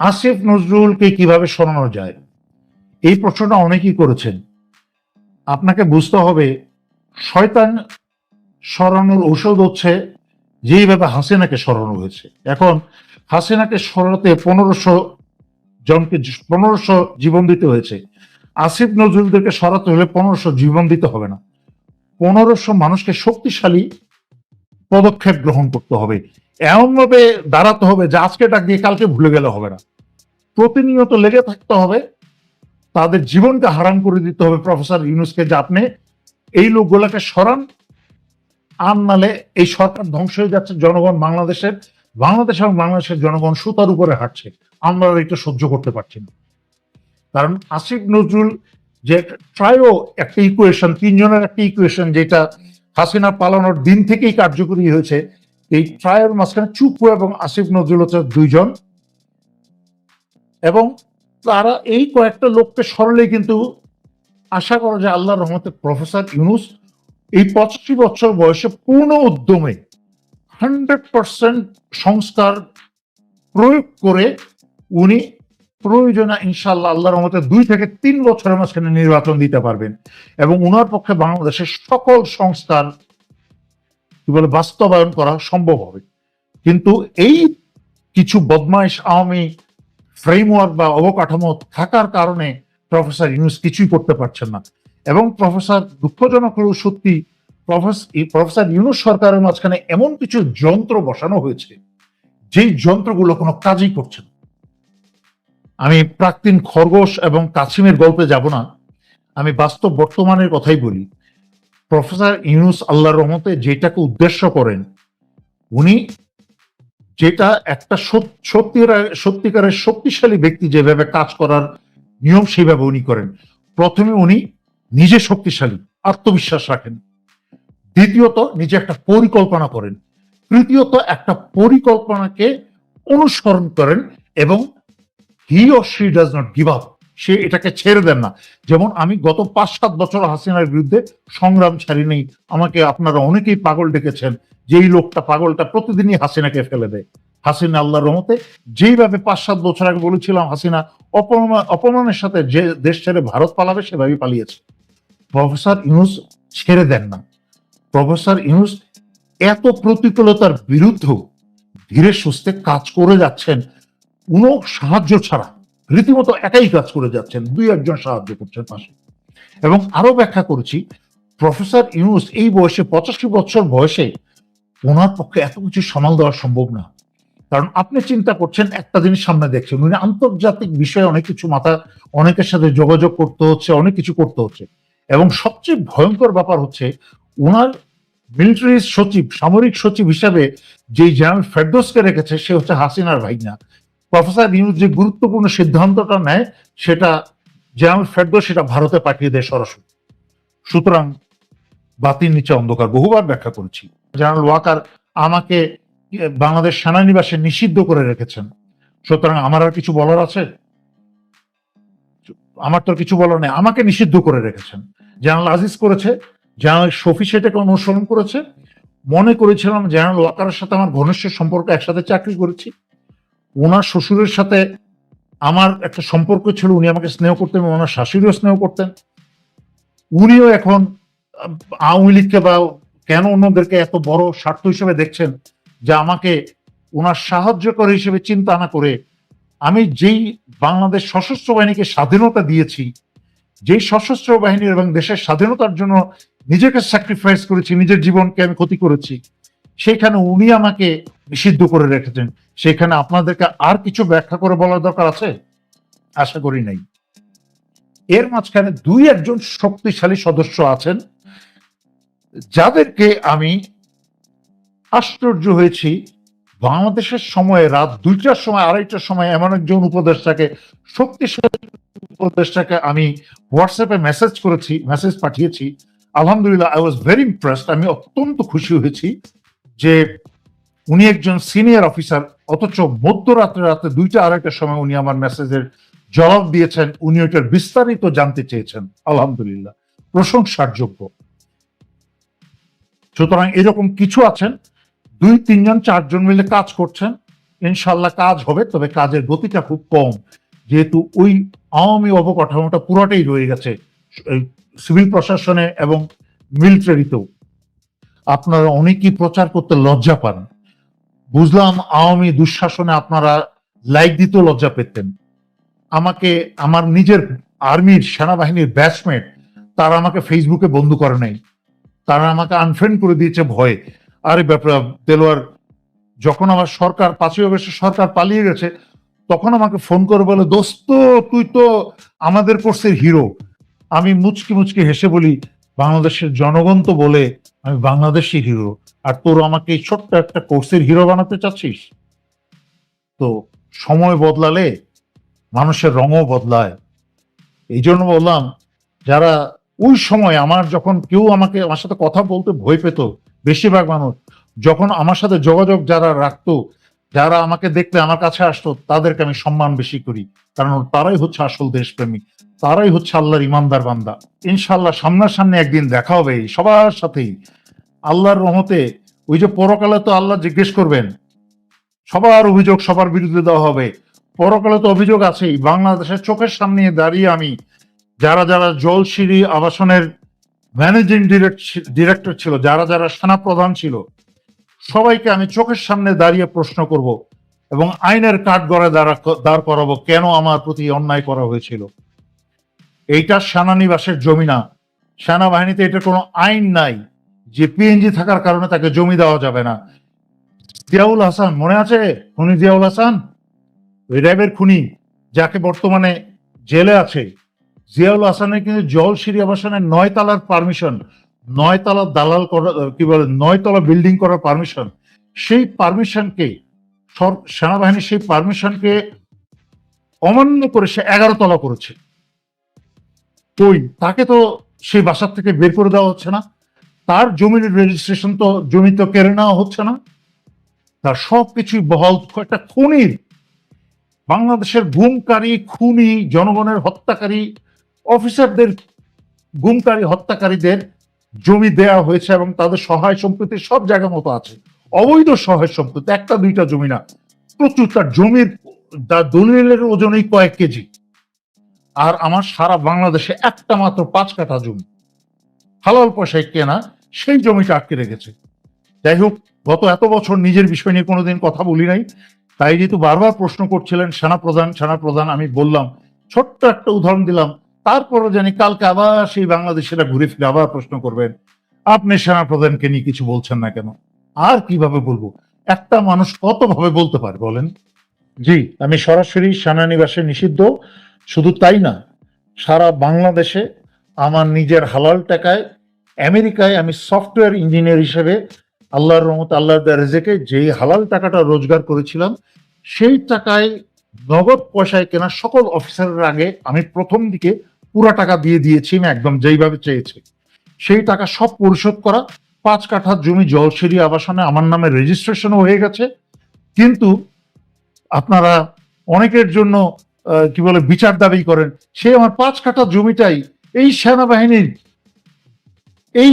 আসিফ নজরুলকে কীভাবে সরানো যায়? এই প্রশ্নটা অনেকেই করেছেন। আপনাকে বুঝতে হবে, শয়তান সরানোর ঔষধ হচ্ছে যেইভাবে হাসিনাকে সরানো হয়েছে। এখন হাসিনাকে সরাতে পনেরোশো জনকে পনেরোশো জীবন দিতে হয়েছে। আসিফ নজরুলদেরকে সরাতে হলে পনেরোশো জীবন দিতে হবে না। পনেরোশো মানুষকে শক্তিশালী পদক্ষেপ গ্রহণ করতে হবে। এমনভাবে দাঁড়াতে হবে যে আজকে ডাক দিয়ে কালকে ভুলে গেলে হবে না। প্রতিনিয়ত লেগে থাকতে হবে, তাদের জীবনকে হারাম করে দিতে হবে। প্রফেসর ইউনুসকে যে আপনি এই লোকগুলোকে সরান, আর নালে এই সরকার ধ্বংস হয়ে যাচ্ছে, জনগণ বাংলাদেশের, বাংলাদেশ এবং বাংলাদেশের জনগণ সুতার উপরে হাঁটছে। আমরা এটা সহ্য করতে পারছি না। কারণ আসিফ নজরুল যে ট্রায়ও একটা ইকুয়েশন তিনজনের একটা ইকুয়েশন যেটা হাসিনা পালানোর দিন থেকেই কার্যকরী হয়েছে এই ট্রায়ের মাঝখানে চুপু এবং আসিফ নজরুল হচ্ছে দুইজন। এবং তারা এই কয়েকটা লোককে সরলে কিন্তু আশা করা যায় আল্লাহর রহমতের প্রফেসর ইউনুস এই পঁচাশি বছর বয়সে পূর্ণ উদ্যমে হান্ড্রেড পার্সেন্ট সংস্কার প্রয়োগ করে উনি প্রয়োজনে ইনশাল্লাহ আল্লাহর রহমতে দুই থেকে তিন বছরের মাঝখানে নির্বাচন দিতে পারবেন। এবং উনার পক্ষে বাংলাদেশের সকল সংস্কার কি বলে, বাস্তবায়ন করা সম্ভব হবে। কিন্তু এই কিছু বদমাইশ আওয়ামী ফ্রেমওয়ার্ক বা অবকাঠামো থাকার কারণে প্রফেসর ইউনুস কিছুই করতে পারছেন না। এবং প্রফেসর দুঃখজনক হলেও সত্যি প্রফেসর ইউনুস সরকারের মাঝখানে এমন কিছু যন্ত্র বসানো হয়েছে, যেই যন্ত্রগুলো কোনো কাজই করছে না। আমি প্রাক্তন খরগোশ এবং কাছিমের গল্পে যাব না। আমি বাস্তব বর্তমানের কথাই বলি। প্রফেসর ইউনুস আল্লাহর রহমতে যেটাকে উদ্দেশ্য করেন, উনি যেটা একটা সত- সত্যিকার- সত্যিকারের শক্তিশালী ব্যক্তি যেভাবে কাজ করার নিয়ম সেইভাবে উনি করেন। প্রথমে উনি নিজে শক্তিশালী, আত্মবিশ্বাস রাখেন। দ্বিতীয়ত নিজে একটা পরিকল্পনা করেন। তৃতীয়ত একটা পরিকল্পনাকে অনুসরণ করেন এবং he or she does not give up সে এটাকে ছেড়ে দেন না। যেমন আমি গত পাঁচ সাত বছর হাসিনার বিরুদ্ধে সংগ্রাম ছাড়ি নেই আমাকে আপনারা অনেকেই পাগল ডেকেছেন, যেই লোকটা পাগলটা প্রতিদিনই হাসিনাকে ফেলে দেয়। হাসিনা আল্লাহর রহমতে যেইভাবে পাঁচ সাত বছর আগে বলেছিলাম, হাসিনা অপমান অপমানের সাথে যে দেশ ছেড়ে ভারত পালাবে, সেভাবেই পালিয়েছে। প্রফেসর ইউনুস ছেড়ে দেন না। প্রফেসর ইউনুস এত প্রতিকূলতার বিরুদ্ধেও ধীরে সুস্থে কাজ করে যাচ্ছেন, কোনো সাহায্য ছাড়া। রীতিমতো একাই কাজ করে যাচ্ছেন, দুই একজন সাহায্য করছেন পাশে। এবং আরও ব্যাখ্যা করেছি, প্রফেসর ইউনুস এই বয়সে, পঁচাশি বছর বয়সে ওনার পক্ষে এত কিছু সামাল দেওয়া সম্ভব না। কারণ আপনি চিন্তা করছেন, একটা জিনিস সামনে দেখছেন, উনি আন্তর্জাতিক বিষয়ে অনেক কিছু মাথা, অনেকের সাথে যোগাযোগ করতে হচ্ছে, অনেক কিছু করতে হচ্ছে। এবং সবচেয়ে ভয়ঙ্কর ব্যাপার হচ্ছে ওনার মিলিটারি সচিব, সামরিক সচিব হিসাবে যেই জেনারেল ফেরদোসকে রেখেছে, সে হচ্ছে হাসিনার ভাইনা প্রফেসর ইউনুস যে গুরুত্বপূর্ণ সিদ্ধান্তটা নেয়, সেটা জেনারেল ফেরদোস সেটা ভারতে পাঠিয়ে দেয় সরাসরি। সুতরাং বাতির নিচে অন্ধকার। বহুবার ব্যাখ্যা করেছি। জেনারেল ওয়াকার আমাকে বাংলাদেশ সেনানিবাসে নিষিদ্ধ করে রেখেছেন। সুতরাং আমার আর কিছু বলার আছে? আমার তো কিছু বলার নেই। আমাকে নিষিদ্ধ করে রেখেছেন। জেনারেল আজিজ করেছে। জেনারেল শফি সেটাকে অনুসরণ করেছে। মনে করেছিলাম জেনারেল ওয়াকারের সাথে আমার ঘনিষ্ঠ সম্পর্ক, একসাথে চাকরি করেছি। ওনার শ্বশুরের সাথে আমার একটা সম্পর্ক ছিল, উনি আমাকে স্নেহ করতেন এবং ওনার শাশুড়িও স্নেহ করতেন। উনিও এখন আওয়ামী লীগকে বা কেন অন্যদেরকে এত বড় স্বার্থ হিসেবে দেখছেন যে আমাকে ওনার সাহায্যকর হিসেবে চিন্তা না করে আমি যেই বাংলাদেশ সশস্ত্র বাহিনীকে স্বাধীনতা দিয়েছি, যেই সশস্ত্র বাহিনীর এবং দেশের স্বাধীনতার জন্য নিজেকে স্যাক্রিফাইস করেছি, নিজের জীবনকে আমি ক্ষতি করেছি সেখানে উনি আমাকে নিষিদ্ধ করে রেখেছেন। সেখানে আপনাদেরকে আর কিছু ব্যাখ্যা করে বলার দরকার আছে? আশা করি নাই। এর মাঝখানে দুই একজন শক্তিশালী সদস্য আছেন, যাদেরকে আমি আশ্চর্য হয়েছি। বাংলাদেশের সময়ে রাত দুইটার সময়, আড়াইটার সময় এমন একজন উপদেষ্টাকে, শক্তিশালী উপদেষ্টাকে আমি হোয়াটসঅ্যাপে মেসেজ করেছি মেসেজ পাঠিয়েছি। আলহামদুলিল্লাহ আই ওয়াজ ভেরি ইমপ্রেসড আমি অত্যন্ত খুশি হয়েছি। যে উনি একজন সিনিয়র অফিসার অথচ মধ্যরাত্রে রাতে দুইটা আড়াইটার সময় উনি আমার মেসেজের জবাব দিয়েছেন, উনি ওইটার বিস্তারিত জানতে চেয়েছেন। আলহামদুলিল্লাহ প্রশংসার যোগ্য সুতরাং এরকম কিছু আছেন, দুই, তিনজন, চারজন মিলে কাজ করছেন ইনশাল্লাহ কাজ হবে, তবে কাজের গতিটা খুব কম। যেহেতু ওই আওয়ামী অবকাঠামোটা পুরোটাই রয়ে গেছে সিভিল প্রশাসনে এবং মিলিটারিতেও আপনারা অনেকেই প্রচার করতে লজ্জা পান। বুঝলাম আওয়ামী দুঃশাসনে আপনারা লাইক দিতেও লজ্জা পেতেন। আমাকে, আমার নিজের আর্মির সেনাবাহিনীর ব্যাচমেট তারা আমাকে ফেসবুকে বন্ধু করে নাই। তারা আমাকে আনফ্রেন্ড করে দিয়েছে ভয়ে। আরে ব্যাপার, দেলোয়ার, যখন আমার সরকার, পাঁচই অগস্টে সরকার পালিয়ে গেছে, তখন আমাকে ফোন করে বলে, দোস্ত, তুই তো আমাদের কোর্সের হিরো আমি মুচকি মুচকি হেসে বলি বাংলাদেশের জনগণ তো বলে, আমি বাংলাদেশি হিরো আর তোর আমাকে এই ছোট্ট একটা কোর্সের হিরো বানাতে চাচ্ছিস? তো সময় বদলালে মানুষের রঙও বদলায়। এই জন্য বললাম, যারা ওই সময় আমার যখন কেউ আমাকে, আমার সাথে কথা বলতে ভয় পেত, বেশিরভাগ মানুষ, যখন আমার সাথে যোগাযোগ যারা রাখতো যারা আমাকে দেখলে আমার কাছে আসতো, তাদেরকে আমি সম্মান বেশি করি। কারণ তারাই হচ্ছে আসল দেশপ্রেমী তারাই হচ্ছে আল্লাহর ইমানদার বান্দা। ইনশাল্লাহ সামনাসামনি একদিন দেখা হবে সবার সাথেই। আল্লাহর রহমতে ওই যে পরকালে তো আল্লাহ জিজ্ঞেস করবেন, সবার অভিযোগ সবার বিরুদ্ধে দেওয়া হবে। পরকালে তো অভিযোগ আছেই। বাংলাদেশের চোখের সামনে দাঁড়িয়ে আমি যারা যারা জলসিঁড়ি আবাসনের ম্যানেজিং ডিরেক্টর ছিল, যারা যারা সেনা প্রধান ছিল সবাইকে আমি চোখের সামনে দাঁড়িয়ে প্রশ্ন করব এবং আইনের কাঠ গড়ে দাঁড়া করাবো কেন আমার প্রতি অন্যায় করা হয়েছিল। এইটা সেনানিবাসের জমি না। সেনাবাহিনীতে এটা কোনো আইন নাই যে পিএনজি থাকার কারণে তাকে জমি দেওয়া যাবে না। জিয়াউল হাসান, মনে আছে? খুনি জিয়াউল হাসান? ওই র্যাবের খুনি, যাকে বর্তমানে জেলে আছে। জিয়াউল হাসানের কিন্তু জলসিঁড়ি আবাসনের নয় তালার পারমিশন নয় তালা দালাল করা, কি বলে নয় তলা বিল্ডিং করার পারমিশন সেই পারমিশনকে সেনাবাহিনী সেই পারমিশনকে অমান্য করে সে এগারো তলা করেছে। কই, তাকে তো সেই বাসার থেকে বের করে দেওয়া হচ্ছে না। তার জমির রেজিস্ট্রেশন তো, জমি তো কেড়ে নেওয়া হচ্ছে না। তার সব কিছুই বহাল, একটা খুনির বাংলাদেশের গুমকারী, খুনি, জনগণের হত্যাকারী অফিসারদের গুমকারী, হত্যাকারীদের জমি দেয়া হয়েছে এবং তাদের সহায় সম্পত্তি সব জায়গা মতো আছে। অবৈধ সহায় সম্পত্তি, একটা দুইটা জমি না। প্রচুর তার জমির দলিলের ওজনই কয়েক কেজি। আর আমার সারা বাংলাদেশে একটা মাত্র পাঁচ কাঠা জমি। হালাল পয়সায় কেনা, সেই জমিটা আটকে রেখেছে। যাই হোক, গত এত বছর নিজের বিষয় নিয়ে কোনোদিন কথা বলি নাই। তাই যেহেতু বারবার প্রশ্ন করছিলেন সেনা প্রধান সেনা প্রধান আমি বললাম, ছোট্ট একটা উদাহরণ দিলাম। তারপরে জানি কালকে আবার সেই বাংলাদেশিরা ঘুরে ফিরে আবার প্রশ্ন করবেন, আপনি সেনা প্রধানকে নিয়ে কিছু বলছেন না কেন? আর কীভাবে বলব? একটা মানুষ কত ভাবে বলতে পারে বলেন? জি, আমি সরাসরি সেনানিবাসে নিষিদ্ধ, শুধু তাই না, সারা বাংলাদেশে আমার নিজের হালাল টাকায় আমেরিকায় আমি সফটওয়্যার ইঞ্জিনিয়ার হিসেবে আল্লাহর রহমত আল্লাহ রেজেকে যেই হালাল টাকাটা রোজগার করেছিলাম, সেই টাকায় নগদ পয়সায় কেনা সকল অফিসারের আগে আমি প্রথম দিকে পুরো টাকা দিয়ে দিয়েছি, আমি একদম যেইভাবে চেয়েছি। সেই টাকা সব পরিশোধ করা, পাঁচ কাঠা জমি জলসিঁড়ি আবাসনে আমার নামে রেজিস্ট্রেশনও হয়ে গেছে। কিন্তু আপনারা অনেকের জন্য কি বলে, বিচার দাবি করেন, সে আমার পাঁচ কাঠা জমিটাই এই সেনাবাহিনীর, এই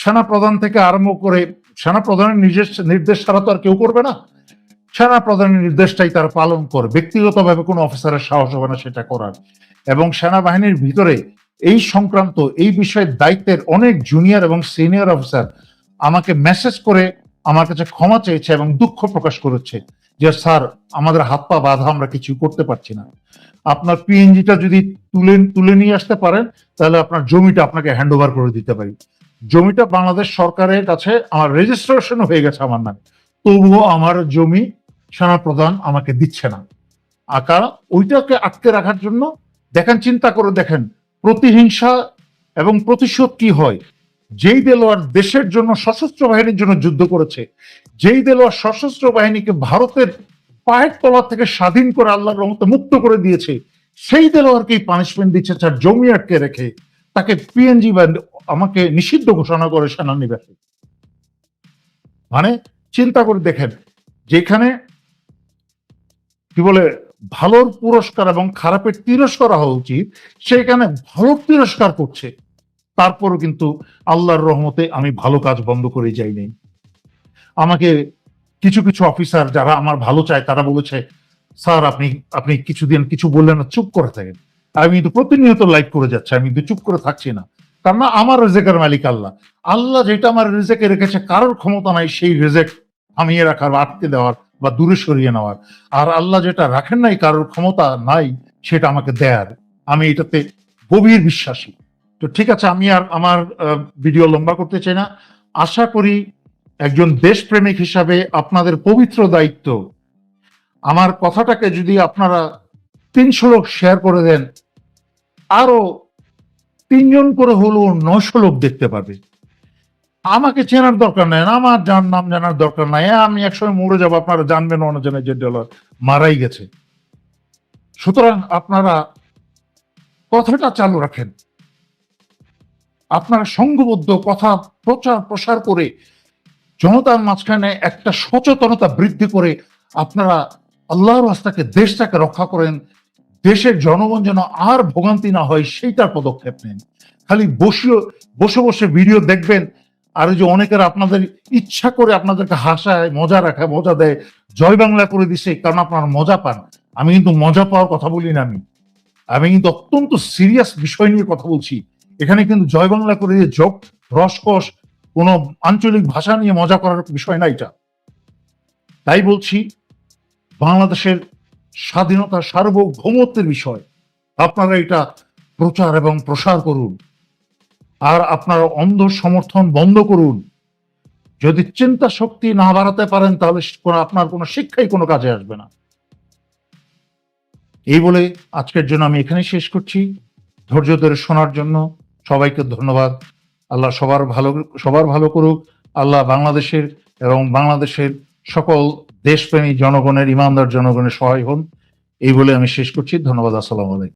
সেনা প্রধান থেকে আরম্ভ করে সেনা প্রধানের নির্দেশ নির্দেশ ছাড়া তো আর কেউ করবে না। সেনা প্রধানের নির্দেশটাই তারা পালন করে। ব্যক্তিগতভাবে কোনো অফিসারের সাহস হবে না সেটা করার। এবং সেনাবাহিনীর ভিতরে এই সংক্রান্ত এই বিষয়ের দায়িত্বের অনেক জুনিয়র এবং সিনিয়র অফিসার আমাকে মেসেজ করে আমার কাছে ক্ষমা চেয়েছে এবং দুঃখ প্রকাশ করেছে যে, স্যার, আমাদের হাত পা বাধা আমরা কিছু করতে পারছি না। আপনার পিএনজিটা যদি তুলে তুলে নিয়ে আসতে পারেন, তাহলে আপনার জমিটা আপনাকে হ্যান্ড ওভার করে দিতে পারি। জমিটা বাংলাদেশ সরকারের কাছে আমার রেজিস্ট্রেশন হয়ে গেছে আমার নামে। তবুও আমার জমি সেনা প্রধান আমাকে দিচ্ছে না। আকা ওইটাকে আটকে রাখার জন্য দেখেন, চিন্তা করে দেখেন, প্রতিহিংসা এবং প্রতিশোধ কি হয়? যেই দেলোয়ার দেশের জন্য সশস্ত্র বাহিনীর জন্য যুদ্ধ করেছে, যেই দেলোয়ার সশস্ত্র বাহিনীকে ভারতের পায়ের তলা থেকে স্বাধীন করে আল্লাহর রহমতে মুক্ত করে দিয়েছে, সেই দেলোয়ারকেই পানিশমেন্ট দিচ্ছে তার জমি আটকে রেখে। তাকে পিএনজি বা আমাকে নিষিদ্ধ ঘোষণা করে সেনানিবাসে। মানে চিন্তা করে দেখেন, যেখানে কি বলে ভালোর পুরস্কার এবং খারাপের তিরস্কার হওয়া উচিত সেখানে ভালো তিরস্কার করছে। তারপরও কিন্তু আল্লাহর রহমতে আমি ভালো কাজ বন্ধ করে যাইনি আমাকে কিছু কিছু অফিসার যারা আমার ভালো চায়, তারা বলেছে, স্যার, আপনি আপনি কিছুদিন কিছু বললেন না, চুপ করে থাকেন। আমি কিন্তু প্রতিনিয়ত লাইভ করে যাচ্ছি, আমি কিন্তু চুপ করে থাকছি না। কারণ আমার রেজেকের মালিক আল্লাহ। আল্লাহ যেটা আমার রেজেকে রেখেছে, কারোর ক্ষমতা নাই, সেই রেজেক থামিয়ে রাখার আটকে দেওয়ার বা দূরে সরিয়ে নেওয়ার। আর আল্লাহ যেটা রাখেন নাই, কারোর ক্ষমতা নাই, সেটা আমাকে দেয়ার। আমি এটাতে গভীর বিশ্বাসী। তো ঠিক আছে, আমি আর আমার ভিডিও লম্বা করতে চাই না। আশা করি একজন দেশপ্রেমিক হিসাবে আপনাদের পবিত্র দায়িত্ব। আমার কথাটাকে যদি আপনারা তিনশো লোক শেয়ার করে দেন, আরও তিনজন করে হলেও নশো লোক দেখতে পাবে আমাকে চেনার দরকার নাই, আমার যার নাম জানার দরকার নাই। আমি একসময় মরে যাব, আপনারা জানবেন অনজনে যে ডলার মারাই গেছে। সুতরাং আপনারা কথাটা চালু রাখেন। আপনারা সংঘবদ্ধ কথা প্রচার প্রসার করে জনতার মাঝখানে একটা সচেতনতা বৃদ্ধি করে আপনারা আল্লাহর রাস্তাকে, দেশটাকে রক্ষা করেন। দেশের জনগণ যেন আর ভোগান্তি না হয়, সেইটার পদক্ষেপ নেন। খালি বসে বসে বসে ভিডিও দেখবেন আর ওই যে অনেকের আপনাদের ইচ্ছা করে আপনাদেরকে হাসায়, মজা রাখে মজা দেয়, জয় বাংলা করে দিছে, কারণ আপনারা মজা পান। আমি কিন্তু মজা পাওয়ার কথা বলি না আমি। আমি কিন্তু অত্যন্ত সিরিয়াস বিষয় নিয়ে কথা বলছি। এখানে কিন্তু জয় বাংলা করে দিয়ে যোগ রসকস, কোনো আঞ্চলিক ভাষা নিয়ে মজা করার বিষয় না এটা। তাই বলছি, বাংলাদেশের স্বাধীনতা সার্বভৌমত্বের বিষয়। আপনারা এটা প্রচার এবং প্রসার করুন। আর আপনার অন্ধ সমর্থন বন্ধ করুন। যদি চিন্তা শক্তি না বাড়াতে পারেন, তাহলে আপনার কোনো শিক্ষাই কোনো কাজে আসবে না। এই বলে আজকের জন্য আমি এখানেই শেষ করছি। ধৈর্য ধরে শোনার জন্য সবাইকে ধন্যবাদ। আল্লাহ সবার ভালো সবার ভালো করুক। আল্লাহ বাংলাদেশের এবং বাংলাদেশের সকল দেশপ্রেমী জনগণের, ইমানদার জনগণের সহায় হন। এই বলে আমি শেষ করছি। ধন্যবাদ। আসসালামু আলাইকুম।